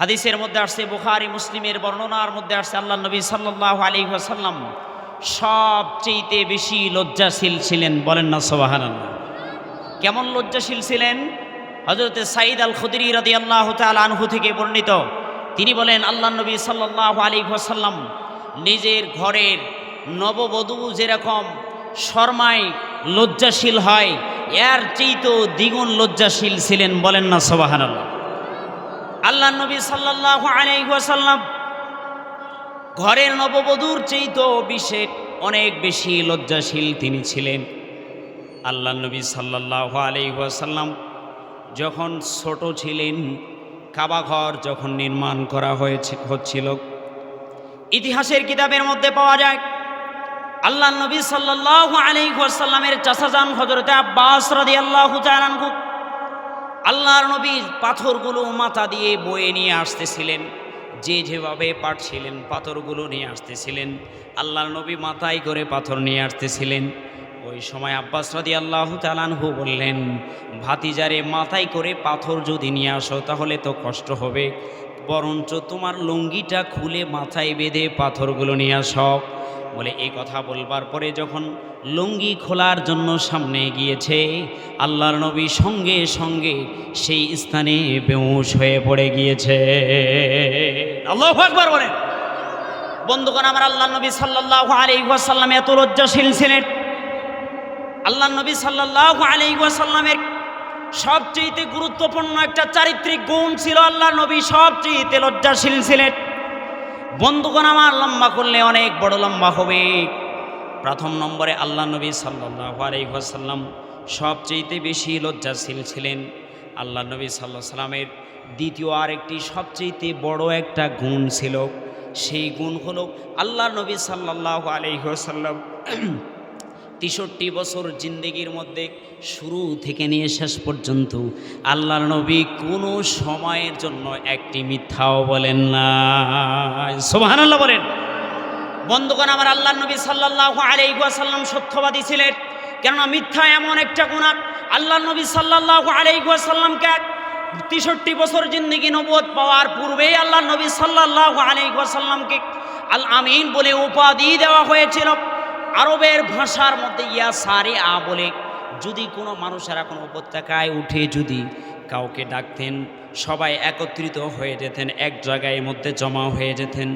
হাদিসের মধ্যে আসছে, বুখারি, মুসলিমের বর্ণনার মধ্যে আসছে, আল্লাহ নবী সাল্লাহ আলী ওয়াসাল্লাম সবচেয়েতে বেশি লজ্জাশীল ছিলেন, বলেন না সোবাহান কেমন লজ্জাশীল ছিলেন? হজরতে সাইদ আল খুদরি রাদি আল্লাহ আনহু থেকে বর্ণিত। তিনি বলেন, আল্লাহ নবী সাল্লাহ আলী ওয়াসাল্লাম নিজের ঘরের নববধূ যেরকম শর্মায় লজ্জাশীল হয়, এর চেয়েতেও দ্বিগুণ লজ্জাশীল ছিলেন, বলেন না সোবাহান আল্লাহ নবী সাল্লাহ আলাইসাল্লাম ঘরের নববধূর চেয়েতেও বিশেষ অনেক বেশি লজ্জাশীল তিনি ছিলেন। আল্লাহ নবী সাল্লাহ আলাইসাল্লাম যখন ছোট ছিলেন কাবাঘর যখন নির্মাণ করা হয়েছে, হচ্ছিল। ইতিহাসের কিতাবের মধ্যে পাওয়া যায়, আল্লাহ নবী সাল্লাহ আলাইসাল্লামের চাষাজান হজরতে আব্বাস রাদি আল্লাহ আল্লাহর নবী পাথরগুলো মাথা দিয়ে বয়ে নিয়ে আসতেছিলেন। যে যেভাবে পাঠছিলেন পাথরগুলো নিয়ে আসতেছিলেন। আল্লাহর নবী মাথায় করে পাথর নিয়ে আসতেছিলেন। ওই সময় আব্বাস রাদি আল্লাহ তালানহু বললেন, ভাতিজারে, মাথায় করে পাথর যদি নিয়ে আসো তাহলে তো কষ্ট হবে। বরঞ্চ তোমার লুঙ্গিটা খুলে মাথায় বেঁধে পাথরগুলো নিয়ে আসো। বলে এই কথা বলবার পরে যখন লুঙ্গি খোলার জন্য সামনে গিয়েছে, আল্লাহর নবী সঙ্গে সঙ্গে সেই স্থানে বেউস হয়ে পড়ে গিয়েছে। আল্লাহ আকবার বলেন। বন্ধুগণ, আমার আল্লাহ নবী সাল্লাহ আলী ওয়াসাল্লাম এত লজ্জাশীল ছিলেন। আল্লাহ নবী সাল্লাহ আলী ওয়াসাল্লামের সবচেয়ে গুরুত্বপূর্ণ একটা চারিত্রিক গুণ ছিল আল্লাহ নবী সবচেয়ে লজ্জাশীল ছিলেন। বন্ধুগণ আমার লম্বা করলে অনেক বড় লম্বা হবে। প্রথম নম্বরে আল্লাহ নবী সাল্লাহ আলাইসাল্লাম সবচেয়েতে বেশি লজ্জাশীল ছিলেন। আল্লাহ নবী সাল্লাহ সাল্লামের দ্বিতীয় আরেকটি সবচেয়েতে বড় একটা গুণ ছিল। সেই গুণ হল আল্লাহ নবী সাল্লাহ আলাইসাল্লাম তেষট্টি বছর জিন্দগির মধ্যে শুরু থেকে নিয়ে শেষ পর্যন্ত আল্লাহর নবী কোনো সময়ের জন্য একটি মিথ্যাও বলেন না সোহান আল্লাহ বলেন। বন্ধুগণ, আমার আল্লাহ নবী সাল্লাহ আলাইসাল্লাম সত্যবাদী ছিলেন। কেননা মিথ্যা এমন একটা গুণা আল্লাহ নবী সাল্লাহ আলাইসাল্লামকে তেষট্টি বছর জিন্দগি নবোধ পাওয়ার পূর্বেই আল্লাহ নবী সাল্লাহ আলাইসাল্লামকে আল আমিন বলে উপাধি দেওয়া হয়েছিল। আরবের ভাষার মধ্যে ইয়া সারে আ বলে যদি কোনো মানুষেরা কোনো উপত্যকায় উঠে যদি কাউকে ডাকতেন, সবাই একত্রিত হয়ে যেতেন, এক জায়গায় মধ্যে জমা হয়ে যেতেন।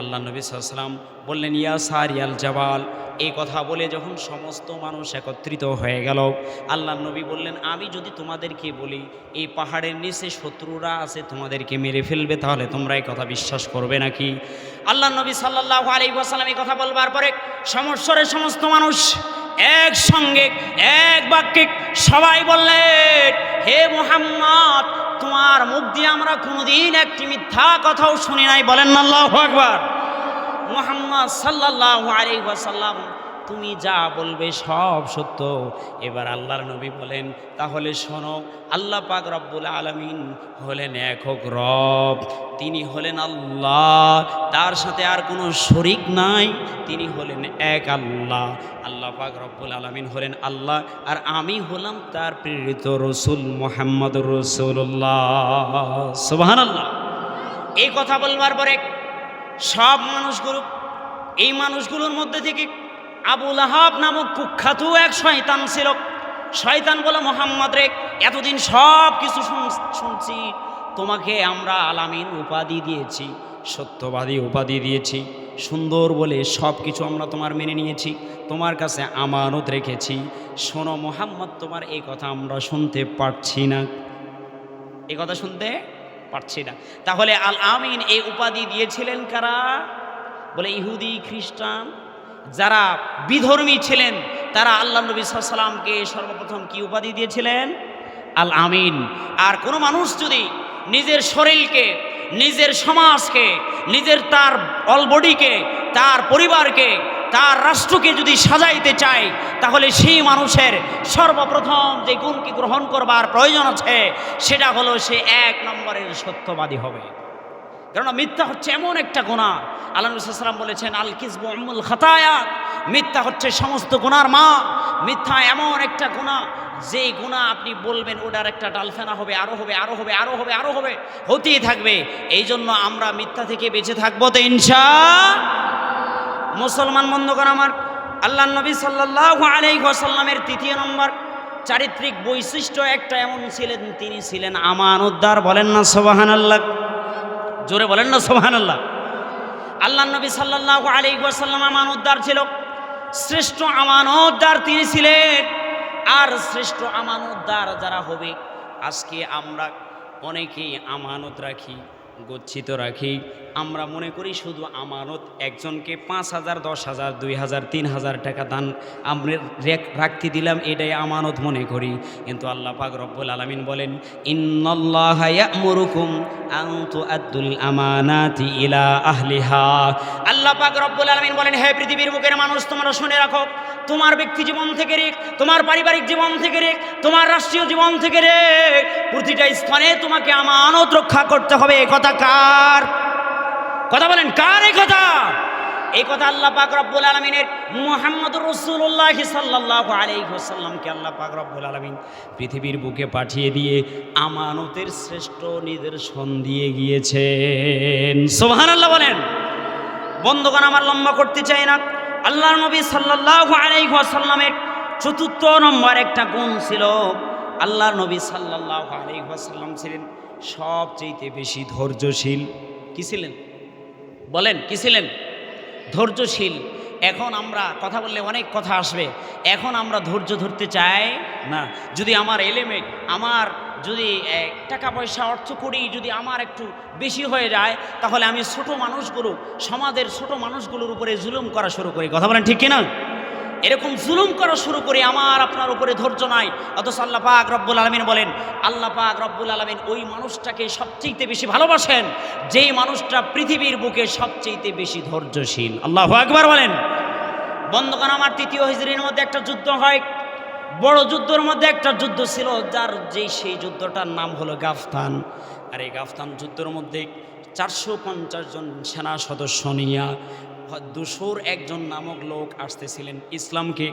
আল্লাহ নবী সাল্লাম বললেন, ইয়া সারিয়াল জবাল। এই কথা বলে যখন সমস্ত মানুষ একত্রিত হয়ে গেল, আল্লাহ নবী বললেন, আমি যদি তোমাদেরকে বলি, এই পাহাড়ের নিচে শত্রুরা আছে, তোমাদেরকে মেরে ফেলবে, তাহলে তোমরা এই কথা বিশ্বাস করবে নাকি? আল্লাহ নবী সাল্লাহ আলী ওয়াসাল্লাম এই কথা বলবার পরে সমস্বরের সমস্ত মানুষ একসঙ্গে, এক বাক্যে সবাই বললেন হে মোহাম্মদ, তোমার মুখ দিয়ে আমরা কোনোদিন একটি মিথ্যা কথাও শুনি নাই। বলেন আল্লাহ আকবার। মোহাম্মদ সাল্লাহ আলী ওয়াসাল্লাম তুমি যা বলবে সব সত্য। এবার আল্লাহর নবী বলেন, তাহলে শোনো, আল্লাহ পাক রব্বুল আলমিন হলেন একক রব। তিনি হলেন আল্লাহ, তার সাথে আর কোনো শরিক নাই। তিনি হলেন এক আল্লাহ। আল্লাহ পাক রব্বুল আলমিন হলেন আল্লাহ, আর আমি হলাম তার প্রেরিত রসুল মোহাম্মদ রসুল্লাহ সুবাহান আল্লাহ এই কথা বলবার পরে সব মানুষগুলো, এই মানুষগুলোর মধ্যে থেকে আবুল আহাব নামক কুখ্যাত এক শয়তান ছিল। শয়তান বলে, মোহাম্মদ রে, এতদিন সব কিছু শুনছি। তোমাকে আমরা আলামিন উপাধি দিয়েছি, সত্যবাদী উপাধি দিয়েছি, সুন্দর বলে সব কিছু আমরা তোমার মেনে নিয়েছি, তোমার কাছে আমানত রেখেছি। শোনো মোহাম্মদ, তোমার এই কথা আমরা শুনতে পারছি না। এই কথা শুনতে পারছি না। তাহলে আল আমিন এই উপাধি দিয়েছিলেন কারা? বলে, ইহুদি, খ্রিস্টান যারা বিধর্মী ছিলেন, তারা আল্লাহ নবী সাল্লামকে সর্বপ্রথম কি উপাধি দিয়েছিলেন? আল আমিন আর কোনো মানুষ যদি নিজের শরীরকে, নিজের সমাজকে, নিজের তার অলবডিকে, তার পরিবারকে, তার রাষ্ট্রকে যদি সাজাইতে চায়, তাহলে সেই মানুষের সর্বপ্রথম যে গুণকে গ্রহণ করবার প্রয়োজন আছে, সেটা হলো সে এক নম্বরের সত্যবাদী হবে। কেননা মিথ্যা হচ্ছে এমন একটা গোনা আল্লাহ বলেছেন আল কিসবু উম্মুল খাতায়াত। মিথ্যা হচ্ছে সমস্ত গুনার মা। মিথ্যা এমন একটা গুণা, যেই গুণা আপনি বলবেন, ওটার একটা ডালফেনা হবে, আরও হবে আরও হবে, আরও হবে আরও হবে, হতেই থাকবে। এই জন্য আমরা মিথ্যা থেকে বেঁচে থাকব তো ইনশা মুসলমান বন্ধুগণ আমার, আল্লাহ নবী সাল্লাল্লাহু আলাইহি ওয়াসাল্লামের তৃতীয় নম্বর চারিত্রিক বৈশিষ্ট্য একটা এমন ছিলেন, তিনি ছিলেন আমানতদার। বলেন না সুবহানাল্লাহ। জোরে বলেন না সোহান আল্লাহ আল্লাহ নবী সাল্লাহ আলাইহি ওয়াসাল্লাম উদ্দার ছিল। শ্রেষ্ঠ আমান উদ্দার তিনি ছিলেন। আর শ্রেষ্ঠ আমানতদার যারা হবে, আজকে আমরা অনেকেই আমানত রাখি। গচ্ছিত রাখি। আমরা মনে করি শুধু আমানত, একজনকে পাঁচ হাজার, দশ হাজার, দুই হাজার, তিন হাজার টাকা দান আমরা রেখ- রাখতে দিলাম, এটাই আমানত মনে করি। কিন্তু আল্লাহ পাক রব্বুল আলামিন বলেন, ইন্নাল্লাহ ইয়া'মুরুকুম আন তুআদ্দুল আমানাতি ইলা আহলিহা। আল্লাহ পাক রব্বুল আলামিন বলেন, হে পৃথিবীর বুকের মানুষ, তোমরা শুনে রাখো, তোমার ব্যক্তি জীবন থেকে রেখ, তোমার পারিবারিক জীবন থেকে রেখ, তোমার রাষ্ট্রীয় জীবন থেকে রেখ, প্রতিটা স্থানে তোমাকে আমানত রক্ষা করতে হবে, এ কথা কার কথা বলেন, কার এই কথা? এই কথা আল্লাহ পাক রব্বুল আলমিনের মোহাম্মদ রসুল্লাহ সাল্লাহ আলাইসাল্লামকে আল্লাহ পাক রব্বুল আলমিন পৃথিবীর বুকে পাঠিয়ে দিয়ে আমানতের শ্রেষ্ঠ নিদর্শন দিয়ে গিয়েছেন। সোহান আল্লাহ বলেন, বন্ধুগণ, আমার লম্বা করতে চাই না। আল্লাহর নবী সাল্লাহ আলাইসাল্লামের চতুর্থ নম্বর একটা গুণ ছিল, আল্লাহর নবী সাল্লাহ আলাইসাল্লাম ছিলেন সবচেয়ে বেশি ধৈর্যশীল। কি ছিলেন? বলেন, কি ছিলেন? ধৈর্যশীল। এখন আমরা কথা বললে অনেক কথা আসবে। এখন আমরা ধৈর্য ধরতে চাই না। যদি আমার এলেমে, আমার যদি টাকা পয়সা অর্থ করি যদি আমার একটু বেশি হয়ে যায়, তাহলে আমি ছোট মানুষগুলো, সমাজের ছোট মানুষগুলোর উপরে জুলুম করা শুরু করি। কথা বলেন ঠিক কিনা? এরকম জুলুম করা শুরু করে আমার আপনার উপরে ধৈর্য নাই। অথচ আল্লাহ পাক রব্বুল আলমিন বলেন, আল্লাহ পাক রব্বুল আলমিন ওই মানুষটাকে সবচেয়ে বেশি ভালোবাসেন, যেই মানুষটা পৃথিবীর বুকে সবচেয়ে বেশি ধৈর্যশীল। আল্লাহ একবার বলেন। বন্ধুগণ, আমার তৃতীয় হিজড়ির মধ্যে একটা যুদ্ধ হয়। বড় যুদ্ধের মধ্যে একটা যুদ্ধ ছিল, যার যেই সেই যুদ্ধটার নাম হলো গাফতান। আর এই গাফতান যুদ্ধের মধ্যে চারশো পঞ্চাশ জন সেনা সদস্য নিয়া দুশোর একজন নামক লোক আসতেছিলেন ইসলামকে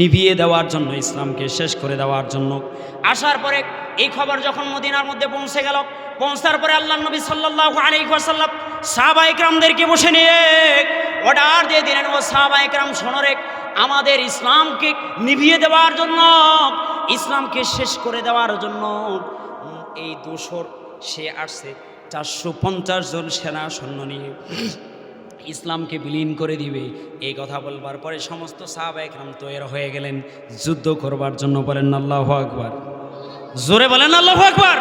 নিভিয়ে দেওয়ার জন্য, ইসলামকে শেষ করে দেওয়ার জন্য। আসার পরে এই খবর যখন মদিনার মধ্যে পৌঁছে গেল, পৌঁছার পরে আল্লাহ নবী সাল্লাহ আলী ওয়াসাল্লাম সাহাবা বসে নিয়ে অর্ডার দিয়ে দিলেন, ও সাহাবা ইকরাম শোনরেক আমাদের ইসলামকে নিভিয়ে দেওয়ার জন্য, ইসলামকে শেষ করে দেওয়ার জন্য এই দোসর সে আসছে। চারশো পঞ্চাশ জন সেনা সৈন্য নিয়ে। ইসলামকে বিলীন করে দিবে। এই কথা বলবার পরে সমস্ত সাহাবা একরাম তৈরি হয়ে গেলেন, যুদ্ধ করবার জন্য বলেন, আল্লাহ আকবার। জোরে বলেন, আল্লাহ আকবার!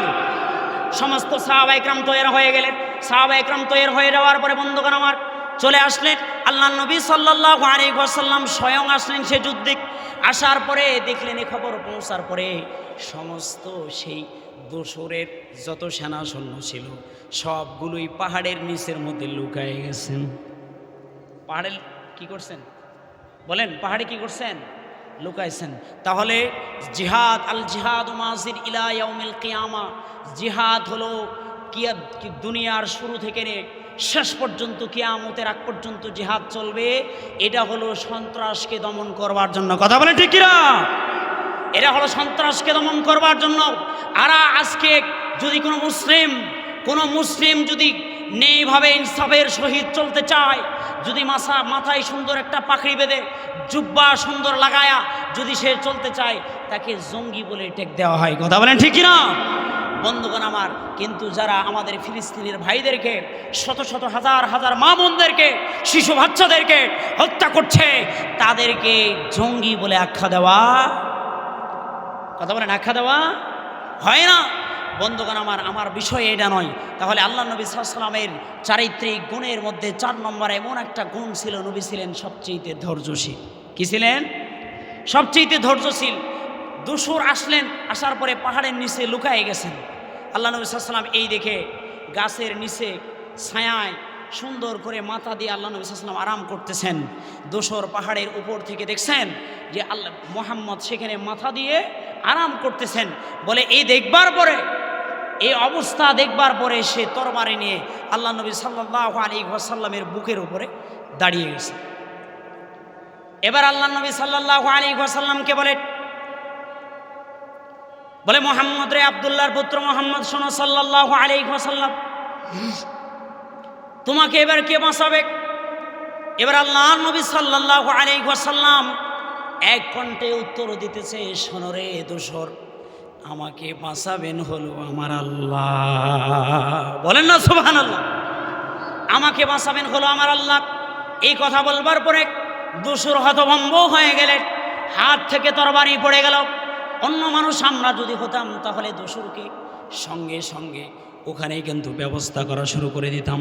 সমস্ত সাহাবা একরাম তৈরি হয়ে গেলেন। সাহাবা একরাম তৈরি হয়ে যাওয়ার পরে বন্ধুগণ আমার চলে আসলেন। আল্লাহ নবী সাল্লাহ আলাইসাল্লাম স্বয়ং আসলেন সে যুদ্ধে। আসার পরে দেখলেন, এ খবর পৌঁছার পরে সমস্ত সেই দোসরের যত সেনা সৈন্য ছিল, সবগুলোই পাহাড়ের নিচের মধ্যে লুকায় গেছেন। পাহাড়ে কি করছেন? বলেন, পাহাড়ে কি করছেন? লুকাইছেন। তাহলে জিহাদ, আল জিহাদ মাসির ইলা ইয়াউমিল কিয়ামা। জিহাদ হলো কিয়া দুনিয়ার শুরু থেকে শেষ পর্যন্ত, কিয়ামতের আগ পর্যন্ত জিহাদ চলবে। এটা হলো সন্ত্রাসকে দমন করবার জন্য। কথা বলে ঠিক কিনা? এরা হলো সন্ত্রাসকে দমন করবার জন্য। আর আজকে যদি কোনো মুসলিম কোনো মুসলিম যদি নেইভাবে ইনসাফের সহিত চলতে চায়। যদি মাথা মাথায় সুন্দর একটা পাখড়ি বেঁধে, জুব্বা সুন্দর লাগায়া যদি সে চলতে চায়, তাকে জঙ্গি বলে টেক দেওয়া হয়। কথা বলেন ঠিক না বন্ধুগণ আমার, কিন্তু যারা আমাদের ফিলিস্তিনের ভাইদেরকে, শত শত হাজার হাজার মা বোনদেরকে, শিশু বাচ্চাদেরকে হত্যা করছে, তাদেরকে জঙ্গি বলে আখ্যা দেওয়া। কথা বলেন, আখ্যা দেওয়া হয় না? বন্ধুগণ, আমার আমার বিষয় এটা নয়। তাহলে আল্লাহ নবী সাল্লামের চারিত্রিক গুণের মধ্যে চার নম্বর এমন একটা গুণ ছিল, নবী ছিলেন সবচেয়ে ধৈর্যশীল। কি ছিলেন? সবচেয়ে ধৈর্যশীল। দুসুর আসলেন, আসার পরে পাহাড়ের নিচে লুকায়ে গেছেন। আল্লাহ নবী সাল্লাম এই দেখে গাছের নিচে ছায়ায় সুন্দর করে মাথা দিয়ে আল্লাহ নবী সাল্লাম আরাম করতেছেন। দোসর পাহাড়ের উপর থেকে দেখছেন যে আল্লাহ, মোহাম্মদ সেখানে মাথা দিয়ে আরাম করতেছেন। বলে, এই দেখবার পরে এই অবস্থা দেখবার পরে সে তরবারি নিয়ে আল্লাহ নবী সাল্লাহ আলী ওয়াসাল্লামের বুকের উপরে দাঁড়িয়ে গেছে। এবার আল্লাহ নবী সাল্লাহ আলী ওয়াসাল্লামকে বলে বলে, মোহাম্মদ রে আবদুল্লাহর পুত্র মোহাম্মদ, শোনো সাল্লাহ আলী ওয়াসাল্লাম, তোমাকে এবার কে বাঁচাবে? এবার আল্লাহ নবী সাল্লাহ আলী ওয়াসাল্লাম এক কণ্ঠে উত্তর দিতেছে সোনরে দোসর আমাকে বাঁচাবেন হলো আমার আল্লাহ। বলেন না সুবহান আল্লাহ আমাকে বাঁচাবেন হলো আমার আল্লাহ। এই কথা বলবার পরে দুসুর হতভম্ব হয়ে গেলে, হাত থেকে তরবারি পড়ে গেল। অন্য মানুষ আমরা যদি হতাম, তাহলে দোসরকে সঙ্গে সঙ্গে ওখানেই কিন্তু ব্যবস্থা করা শুরু করে দিতাম।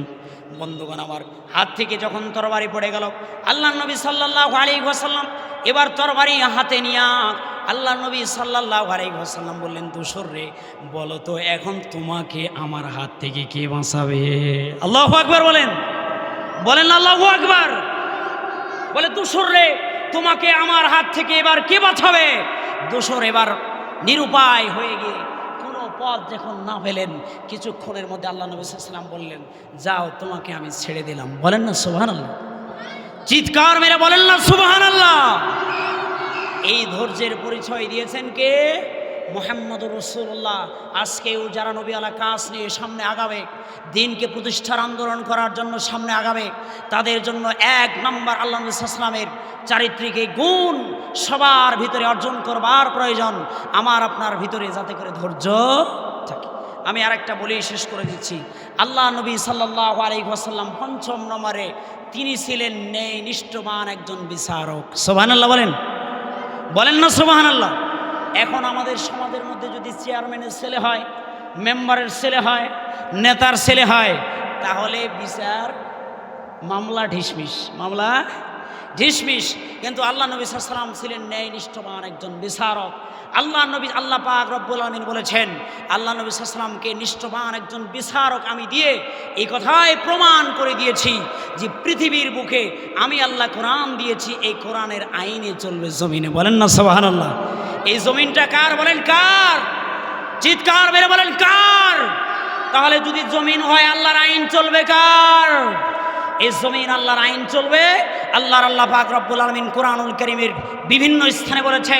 বন্ধুগণ, আমার হাত থেকে যখন তরবারি পড়ে গেল, আল্লাহ নবী সাল্লাহ আলী ওয়াসাল্লাম এবার তরবারি হাতে নিয়া আল্লাহ নবী সাল্লাহ আলী ওয়াসাল্লাম বললেন দুসর রে, বলো তো, এখন তোমাকে আমার হাত থেকে কে বাঁচাবে? আল্লাহ আকবার বলেন। বলেন আল্লাহ আকবার। বলে দুসর রে, তোমাকে আমার হাত থেকে এবার কে বাঁচাবে? দুসর এবার নিরুপায় হয়ে গিয়ে পথ যখন না পেলেন কিছুক্ষণের মধ্যে আল্লাহ নবী সাল্লাম বললেন, যাও, তোমাকে আমি ছেড়ে দিলাম। বলেন না সুবাহ আল্লাহ চিৎকার মেরে বলেন না সুবাহ আল্লাহ এই ধৈর্যের পরিচয় দিয়েছেন কে? মোহাম্মদ রসুল্লাহ আজকেও যারা নবী আলা কাজ নিয়ে সামনে আগাবে, দিনকে প্রতিষ্ঠার আন্দোলন করার জন্য সামনে আগাবে, তাদের জন্য এক নম্বর আল্লাহ ইসলামের চারিত্রিক এই গুণ সবার ভিতরে অর্জন করবার প্রয়োজন। আমার আপনার ভিতরে যাতে করে ধৈর্য থাকে। আমি আরেকটা বলি শেষ করে দিচ্ছি। আল্লাহ নবী সাল্লাহ আলী ওয়াসাল্লাম পঞ্চম নম্বরে তিনি ছিলেন নেই নিষ্ঠবান একজন বিচারক। সোভান আল্লাহ বলেন। বলেন না সোবাহান আল্লাহ এখন আমাদের সমাজের মধ্যে যদি চেয়ারম্যানের ছেলে হয়, মেম্বারের ছেলে হয়, নেতার ছেলে হয়, তাহলে বিচার মামলা ঢিসমিস। মামলা ঢিসমিস। কিন্তু আল্লাহ নবী সাল্লাম ছিলেন ন্যায় নিষ্ঠবান একজন বিচারক। আল্লাহ নবী, আল্লাহ পাক রব্বুল আলমিন বলেছেন, আল্লাহ নবী সাল্লামকে নিষ্ঠবান একজন বিচারক আমি দিয়ে এই কথায় প্রমাণ করে দিয়েছি যে পৃথিবীর বুকে আমি আল্লাহ কোরআন দিয়েছি, এই কোরআনের আইনে চলবে জমিনে। বলেন না সোহান আল্লাহ এই জমিনটা কার বলেন কার? চিৎকার মেরে বলেন কার? তাহলে যদি জমিন হয়, আল্লাহর আইন চলবে কার? এই জমিন আল্লাহর আইন চলবে আল্লাহর আল্লাহ পাক রব্বুল আলমিন কোরআনুল করিমের বিভিন্ন স্থানে বলেছে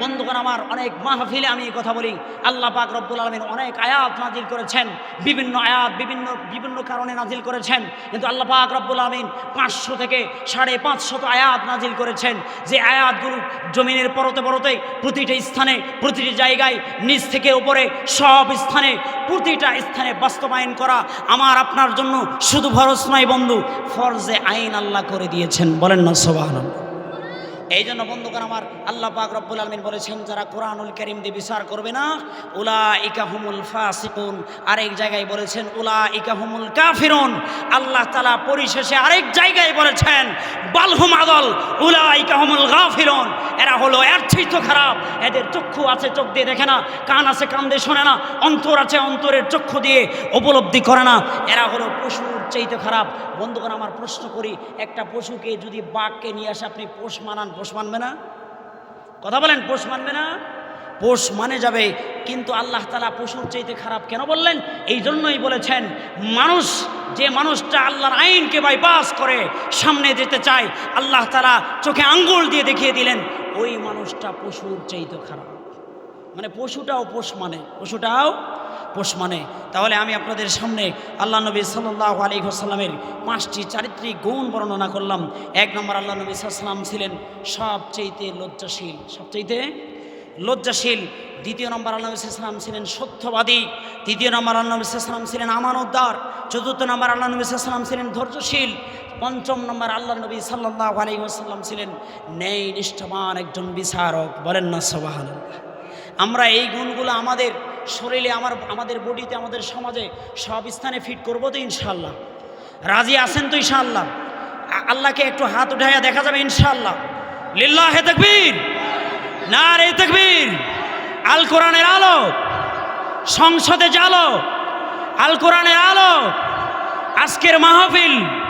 বন্ধুগণ আমার অনেক মাহফিলে আমি কথা বলি। আল্লাহ পাক রব্বুল আলমিন অনেক আয়াত নাজিল করেছেন। বিভিন্ন আয়াত, বিভিন্ন বিভিন্ন কারণে নাজিল করেছেন। কিন্তু আল্লাহ পাক রব্বুল আলমিন পাঁচশো থেকে সাড়ে পাঁচশত আয়াত নাজিল করেছেন। যে আয়াতগুলো জমিনের পরতে পরতে প্রতিটি স্থানে, প্রতিটি জায়গায়, নিচ থেকে উপরে সব স্থানে, প্রতিটা স্থানে বাস্তবায়ন করা আমার আপনার জন্য শুধু ফরজ নয় বন্ধু। ফরজে আইন আল্লাহ করে দিয়েছেন। বলেন না সোবাহান এই জন্য বন্ধুগণ আমার আল্লাহ পাক রব্বুল আলমিন বলেছেন, যারা কোরআনুল করিম দিয়ে বিচার করবে না উলা ইকাহুমুল ফাসিকুন। আরেক জায়গায় বলেছেন উলা ইকাহুমুল কাফিরুন। আল্লাহ তালা পরিশেষে আরেক জায়গায় বলেছেন বালহুম আদল উলা ইকাহুমুল গাফিরুন। এরা হলো এর তো খারাপ। এদের চক্ষু আছে, চোখ দিয়ে দেখে না, কান আছে, কান দিয়ে শোনে না, অন্তর আছে, অন্তরের চক্ষু দিয়ে উপলব্ধি করে না। এরা হলো পশুর চাইতে খারাপ। বন্ধুগণ, আমার প্রশ্ন করি, একটা পশুকে যদি বাঘকে নিয়ে আসে, আপনি পোষ মানান, পোষ মানবে না? কথা বলেন, পোষ মানবে না? পোষ মানে যাবে, কিন্তু আল্লাহ তালা পশুর চাইতে খারাপ কেন বললেন? এই জন্যই বলেছেন, মানুষ, যে মানুষটা আল্লাহর আইনকে বাইপাস করে, সামনে যেতে চায়, আল্লাহ তালা চোখে আঙ্গুল দিয়ে দেখিয়ে দিলেন, ওই মানুষটা পশুর চাইতে খারাপ। মানে পশুটাও পোষ মানে পশুটাও পোষ মানে। তাহলে আমি আপনাদের সামনে আল্লাহ নবী সাল্লাহ আলী সাল্লামের পাঁচটি চারিত্রিক গুণ বর্ণনা করলাম। এক নম্বর, আল্লাহ নবী সাল্লাম ছিলেন সবচেয়েতে লজ্জাশীল। সবচেয়েতে লজ্জাশীল। দ্বিতীয় নম্বর, আল্লাহ সাল্লাম ছিলেন সত্যবাদী। তৃতীয় নম্বর, আল্লাহ সাল্লাম ছিলেন আমানতদার। চতুর্থ নম্বর, আল্লাহ নবী সাল্লাম ছিলেন ধৈর্যশীল। পঞ্চম নম্বর, আল্লাহ নবী সাল্লাহ আলী সাল্লাম ছিলেন ন্যায় নিষ্ঠবান একজন বিচারক। বলেন না সবাহান আমরা এই গুণগুলো আমাদের শরীরে আমার, আমাদের বডিতে, আমাদের সমাজে সব স্থানে ফিট করব তো ইনশাল্লাহ রাজি আছেন তো ইনশাল্লাহ আল্লাহকে একটু হাত উঠাইয়া দেখা যাবে ইনশাল্লাহ লিল্লাহ হে তকবীর। না রে তকবীর। আল কোরআনের আলো। সংসদে জালো। আল কোরআনের আলো। আজকের মাহফিল।